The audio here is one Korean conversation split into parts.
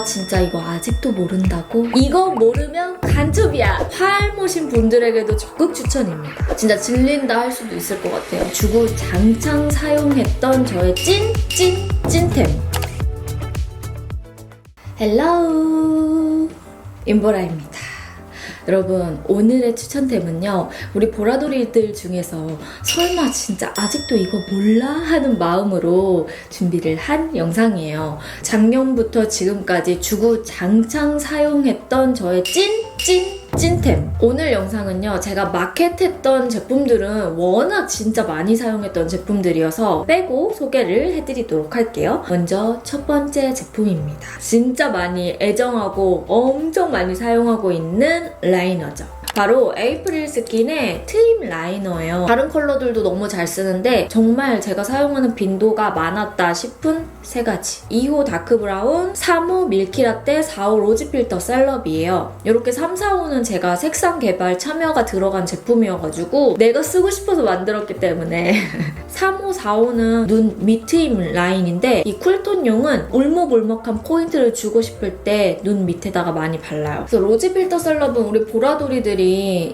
아 진짜 이거 아직도 모른다고? 이거 모르면 간첩이야. 팔모신 분들에게도 적극 추천입니다. 진짜 질린다 할 수도 있을 것 같아요. 주구 장창 사용했던 저의 찐, 찐, 찐템. 헬로우. 임보라입니다. 여러분 오늘의 추천템은요 우리 보라돌이들 중에서 설마 진짜 아직도 이거 몰라? 하는 마음으로 준비를 한 영상이에요. 작년부터 지금까지 주구 장창 사용했던 저의 찐 찐 찐템. 오늘 영상은요 제가 마켓했던 제품들은 워낙 진짜 많이 사용했던 제품들이어서 빼고 소개를 해드리도록 할게요. 먼저 첫 번째 제품입니다. 진짜 많이 애정하고 엄청 많이 사용하고 있는 라이너죠 바로 에이프릴 스킨의 트임 라이너예요. 다른 컬러들도 너무 잘 쓰는데 정말 제가 사용하는 빈도가 많았다 싶은 세 가지. 2호 다크 브라운, 3호 밀키라떼, 4호 로즈 필터 셀럽이에요. 이렇게 3, 4호는 제가 색상 개발 참여가 들어간 제품이어가지고 내가 쓰고 싶어서 만들었기 때문에 3호, 4호는 눈 밑트임 라인인데 이 쿨톤용은 울먹울먹한 포인트를 주고 싶을 때 눈 밑에다가 많이 발라요. 그래서 로즈 필터 셀럽은 우리 보라돌이들이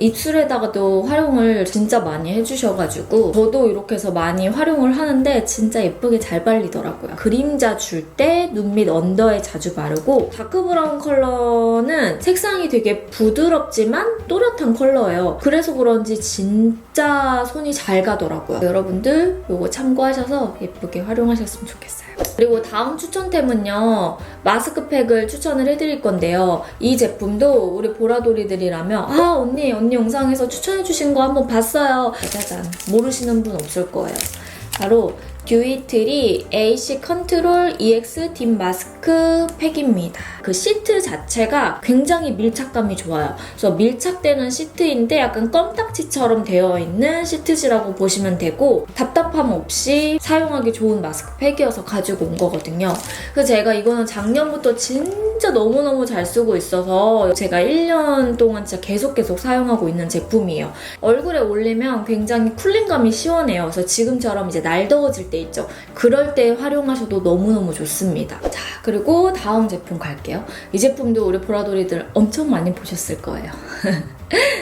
입술에다가도 활용을 진짜 많이 해주셔가지고 저도 이렇게 해서 많이 활용을 하는데 진짜 예쁘게 잘 발리더라고요. 그림자 줄 때 눈 밑 언더에 자주 바르고 다크 브라운 컬러는 색상이 되게 부드럽지만 또렷한 컬러예요. 그래서 그런지 진짜 손이 잘 가더라고요. 여러분들 이거 참고하셔서 예쁘게 활용하셨으면 좋겠어요. 그리고 다음 추천템은요 마스크팩을 추천을 해드릴 건데요 이 제품도 우리 보라돌이들이라면 아 언니 언니 영상에서 추천해주신 거 한번 봤어요. 짜잔 모르시는 분 없을 거예요. 바로 듀이트리 AC 컨트롤 EX 딥 마스크 팩입니다. 그 시트 자체가 굉장히 밀착감이 좋아요. 그래서 밀착되는 시트인데 약간 껌딱지처럼 되어 있는 시트지라고 보시면 되고 답답함 없이 사용하기 좋은 마스크팩이어서 가지고 온 거거든요. 그래서 제가 이거는 작년부터 진짜 너무너무 잘 쓰고 있어서 제가 1년 동안 진짜 계속 계속 사용하고 있는 제품이에요. 얼굴에 올리면 굉장히 쿨링감이 시원해요. 그래서 지금처럼 이제 날 더워질 때 있죠. 그럴 때 활용하셔도 너무너무 좋습니다. 자, 그리고 다음 제품 갈게요. 이 제품도 우리 보라돌이들 엄청 많이 보셨을 거예요.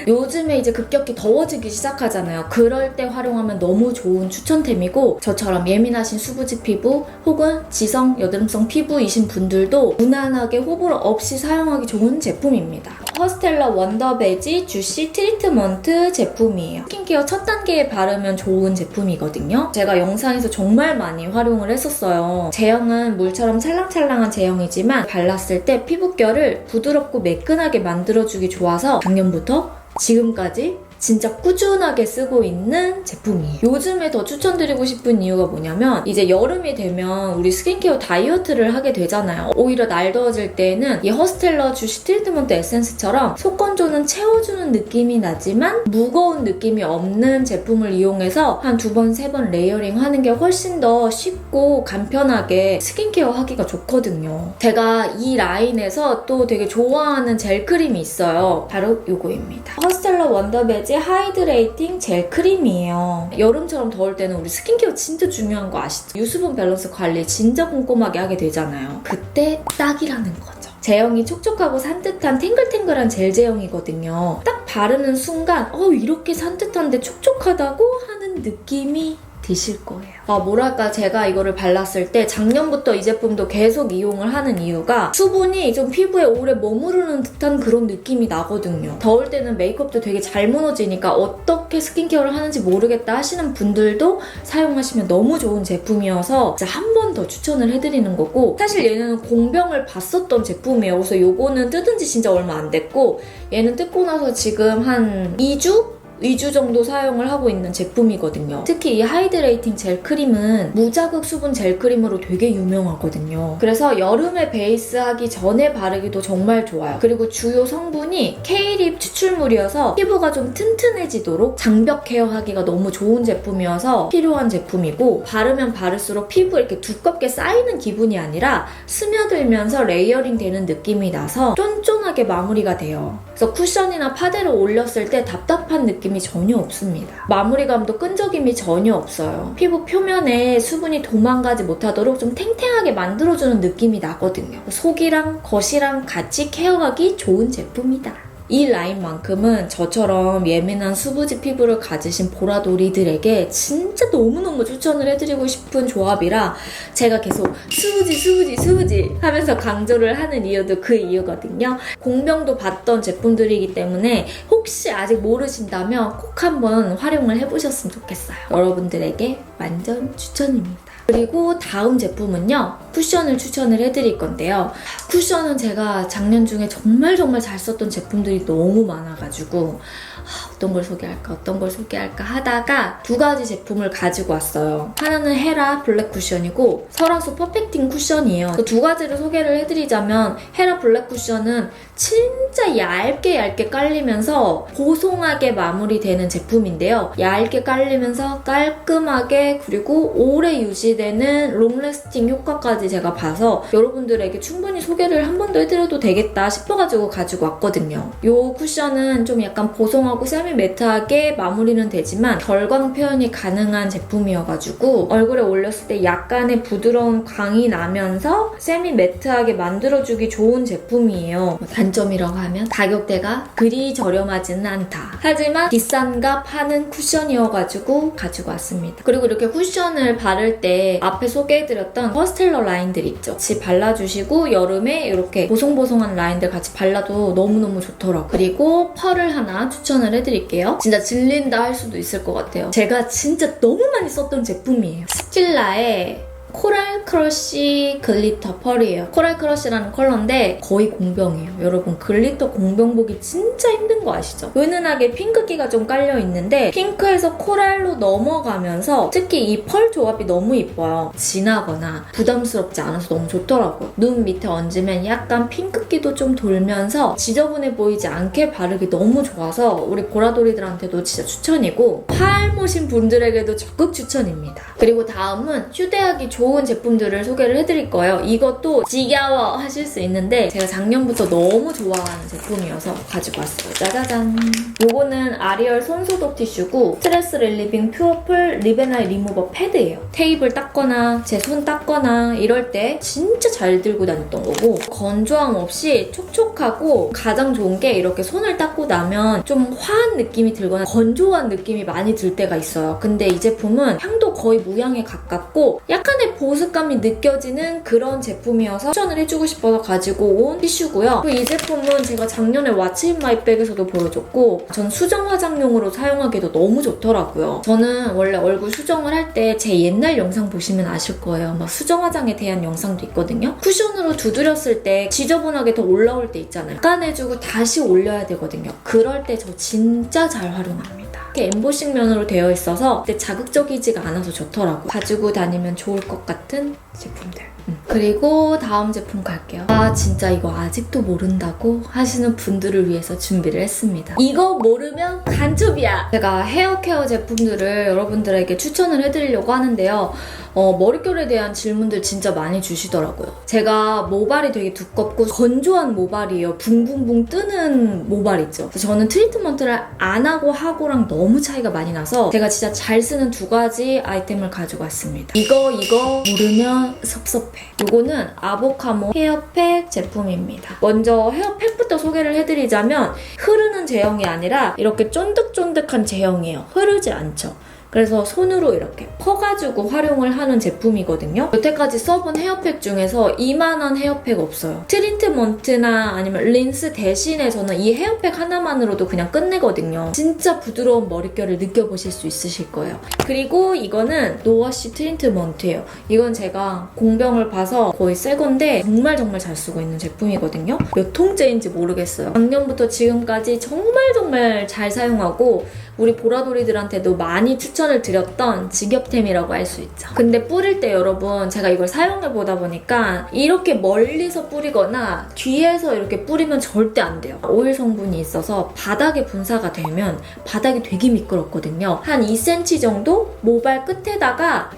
요즘에 이제 급격히 더워지기 시작하잖아요. 그럴 때 활용하면 너무 좋은 추천템이고 저처럼 예민하신 수부지 피부 혹은 지성 여드름성 피부이신 분들도 무난하게 호불호 없이 사용하기 좋은 제품입니다. 허스텔러 원더베지 주시 트리트먼트 제품이에요. 스킨케어 첫 단계에 바르면 좋은 제품이거든요. 제가 영상에서 정말 많이 활용을 했었어요. 제형은 물처럼 찰랑찰랑한 제형이지만 발랐을 때 피부결을 부드럽고 매끈하게 만들어주기 좋아서 작년부터 지금까지 진짜 꾸준하게 쓰고 있는 제품이에요. 요즘에 더 추천드리고 싶은 이유가 뭐냐면 이제 여름이 되면 우리 스킨케어 다이어트를 하게 되잖아요. 오히려 날 더워질 때는 이 허스텔러 주시 트리트먼트 에센스처럼 속건조는 채워주는 느낌이 나지만 무거운 느낌이 없는 제품을 이용해서 한 두 번, 세 번 레이어링 하는 게 훨씬 더 쉽고 간편하게 스킨케어 하기가 좋거든요. 제가 이 라인에서 또 되게 좋아하는 젤 크림이 있어요. 바로 이거입니다. 허스텔러 원더베지 하이드레이팅 젤 크림이에요. 여름처럼 더울 때는 우리 스킨케어 진짜 중요한 거 아시죠? 유수분 밸런스 관리 진짜 꼼꼼하게 하게 되잖아요. 그때 딱이라는 거죠. 제형이 촉촉하고 산뜻한 탱글탱글한 젤 제형이거든요. 딱 바르는 순간 어 이렇게 산뜻한데 촉촉하다고 하는 느낌이 드실 거예요. 아, 뭐랄까, 제가 이거를 발랐을 때 작년부터 이 제품도 계속 이용을 하는 이유가 수분이 좀 피부에 오래 머무르는 듯한 그런 느낌이 나거든요. 더울 때는 메이크업도 되게 잘 무너지니까 어떻게 스킨케어를 하는지 모르겠다 하시는 분들도 사용하시면 너무 좋은 제품이어서 한 번 더 추천을 해드리는 거고 사실 얘는 공병을 봤었던 제품이에요. 그래서 요거는 뜯은 지 진짜 얼마 안 됐고 얘는 뜯고 나서 지금 한 2주? 2주 정도 사용을 하고 있는 제품이거든요. 특히 이 하이드레이팅 젤 크림은 무자극 수분 젤 크림으로 되게 유명하거든요. 그래서 여름에 베이스하기 전에 바르기도 정말 좋아요. 그리고 주요 성분이 K립 추출물이어서 피부가 좀 튼튼해지도록 장벽 케어하기가 너무 좋은 제품이어서 필요한 제품이고 바르면 바를수록 피부 이렇게 두껍게 쌓이는 기분이 아니라 스며들면서 레이어링 되는 느낌이 나서 쫀쫀하게 마무리가 돼요. 그래서 쿠션이나 파데를 올렸을 때 답답한 느낌 느낌이 전혀 없습니다. 마무리감도 끈적임이 전혀 없어요. 피부 표면에 수분이 도망가지 못하도록 좀 탱탱하게 만들어주는 느낌이 나거든요. 속이랑 겉이랑 같이 케어하기 좋은 제품이다. 이 라인만큼은 저처럼 예민한 수부지 피부를 가지신 보라돌이들에게 진짜 너무너무 추천을 해드리고 싶은 조합이라 제가 계속 수부지 수부지 수부지 하면서 강조를 하는 이유도 그 이유거든요. 공병도 봤던 제품들이기 때문에 혹시 아직 모르신다면 꼭 한번 활용을 해보셨으면 좋겠어요. 여러분들에게 완전 추천입니다. 그리고 다음 제품은요 쿠션을 추천을 해드릴 건데요. 쿠션은 제가 작년 중에 정말 정말 잘 썼던 제품들이 너무 많아가지고 아, 어떤 걸 소개할까 어떤 걸 소개할까 하다가 두 가지 제품을 가지고 왔어요. 하나는 헤라 블랙 쿠션이고 설화수 퍼펙팅 쿠션이에요. 그두 가지를 소개를 해드리자면 헤라 블랙 쿠션은 진짜 얇게 얇게 깔리면서 보송하게 마무리되는 제품인데요. 얇게 깔리면서 깔끔하게 그리고 오래 유지되는 롱래스팅 효과까지 제가 봐서 여러분들에게 충분히 소개를 한 번 더 해드려도 되겠다 싶어가지고 가지고 왔거든요. 이 쿠션은 좀 약간 보송하고 세미 매트하게 마무리는 되지만 결광 표현이 가능한 제품이어가지고 얼굴에 올렸을 때 약간의 부드러운 광이 나면서 세미 매트하게 만들어주기 좋은 제품이에요. 단점이라고 하면 가격대가 그리 저렴하지는 않다. 하지만 비싼 값 하는 쿠션이어가지고 가지고 왔습니다. 그리고 이렇게 쿠션을 바를 때 앞에 소개해드렸던 퍼스텔러 라 인들 있죠. 같이 발라주시고 여름에 이렇게 보송보송한 라인들 같이 발라도 너무너무 좋더라고요. 그리고 펄을 하나 추천을 해드릴게요. 진짜 질린다 할 수도 있을 것 같아요. 제가 진짜 너무 많이 썼던 제품이에요. 스킬라의 코랄 크러쉬 글리터 펄이에요. 코랄 크러쉬라는 컬러인데 거의 공병이에요. 여러분 글리터 공병 보기 진짜 힘든 거 아시죠? 은은하게 핑크기가 좀 깔려 있는데 핑크에서 코랄로 넘어가면서 특히 이 펄 조합이 너무 이뻐요. 진하거나 부담스럽지 않아서 너무 좋더라고요. 눈 밑에 얹으면 약간 핑크기도 좀 돌면서 지저분해 보이지 않게 바르기 너무 좋아서 우리 보라돌이들한테도 진짜 추천이고 팔모신 분들에게도 적극 추천입니다. 그리고 다음은 휴대하기 좋은 제품들을 소개를 해드릴 거예요. 이것도 지겨워 하실 수 있는데 제가 작년부터 너무 좋아하는 제품이어서 가지고 왔어요. 짜자잔. 요거는 아리얼 손소독 티슈고 스트레스 릴리빙 퓨어풀 리베나이 리무버 패드예요. 테이블 닦거나 제 손 닦거나 이럴 때 진짜 잘 들고 다녔던 거고 건조함 없이 촉촉하고 가장 좋은 게 이렇게 손을 닦고 나면 좀 화한 느낌이 들거나 건조한 느낌이 많이 들 때가 있어요. 근데 이 제품은 향도 거의 무향에 가깝고 약간의 보습감이 느껴지는 그런 제품이어서 추천을 해주고 싶어서 가지고 온 티슈고요. 이 제품은 제가 작년에 왓츠 인 마이백에서도 보여줬고 전 수정 화장용으로 사용하기도 너무 좋더라고요. 저는 원래 얼굴 수정을 할 때 제 옛날 영상 보시면 아실 거예요. 막 수정 화장에 대한 영상도 있거든요. 쿠션으로 두드렸을 때 지저분하게 더 올라올 때 있잖아요. 닦아내주고 다시 올려야 되거든요. 그럴 때 저 진짜 잘 활용합니다. 이렇게 엠보싱 면으로 되어 있어서 근데 자극적이지가 않아서 좋더라고요. 가지고 다니면 좋을 것 같은 제품들. 음. 그리고 다음 제품 갈게요. 아 진짜 이거 아직도 모른다고 하시는 분들을 위해서 준비를 했습니다. 이거 모르면 간첩이야. 제가 헤어 케어 제품들을 여러분들에게 추천을 해드리려고 하는데요. 어, 머릿결에 대한 질문들 진짜 많이 주시더라고요. 제가 모발이 되게 두껍고 건조한 모발이에요. 붕붕붕 뜨는 모발 있죠. 저는 트리트먼트를 안 하고 하고랑 너무 차이가 많이 나서 제가 진짜 잘 쓰는 두 가지 아이템을 가지고 왔습니다. 이거 이거 모르면 섭섭 해. 이거는 아보카모 헤어팩 제품입니다. 먼저 헤어팩부터 소개를 해드리자면 흐르는 제형이 아니라 이렇게 쫀득쫀득한 제형이에요. 흐르지 않죠. 그래서 손으로 이렇게 퍼가지고 활용을 하는 제품이거든요. 여태까지 써본 헤어팩 중에서 이만한 헤어팩 없어요. 트리트먼트나 아니면 린스 대신에 저는 이 헤어팩 하나만으로도 그냥 끝내거든요. 진짜 부드러운 머릿결을 느껴보실 수 있으실 거예요. 그리고 이거는 노워시 트리트먼트예요. 이건 제가 공병을 봐서 거의 새 건데 정말 정말 잘 쓰고 있는 제품이거든요. 몇 통째인지 모르겠어요. 작년부터 지금까지 정말 정말 잘 사용하고 우리 보라돌이들한테도 많이 추천을 드렸던 직업템이라고 할 수 있죠. 근데 뿌릴 때 여러분 제가 이걸 사용해 보다 보니까 이렇게 멀리서 뿌리거나 뒤에서 이렇게 뿌리면 절대 안 돼요. 오일 성분이 있어서 바닥에 분사가 되면 바닥이 되게 미끄럽거든요. 한 2cm 정도 모발 끝에다가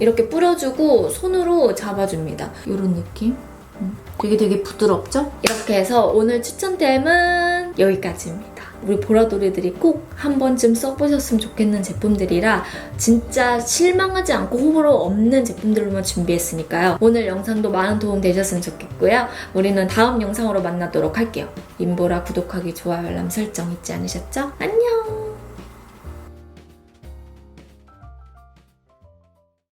이렇게 뿌려주고 손으로 잡아줍니다. 이런 느낌? 음, 되게 되게 부드럽죠? 이렇게 해서 오늘 추천템은 여기까지입니다. 우리 보라돌이들이 꼭 한 번쯤 써보셨으면 좋겠는 제품들이라 진짜 실망하지 않고 호불호 없는 제품들로만 준비했으니까요. 오늘 영상도 많은 도움 되셨으면 좋겠고요. 우리는 다음 영상으로 만나도록 할게요. 인보라 구독하기, 좋아요, 알람 설정 잊지 않으셨죠? 안녕!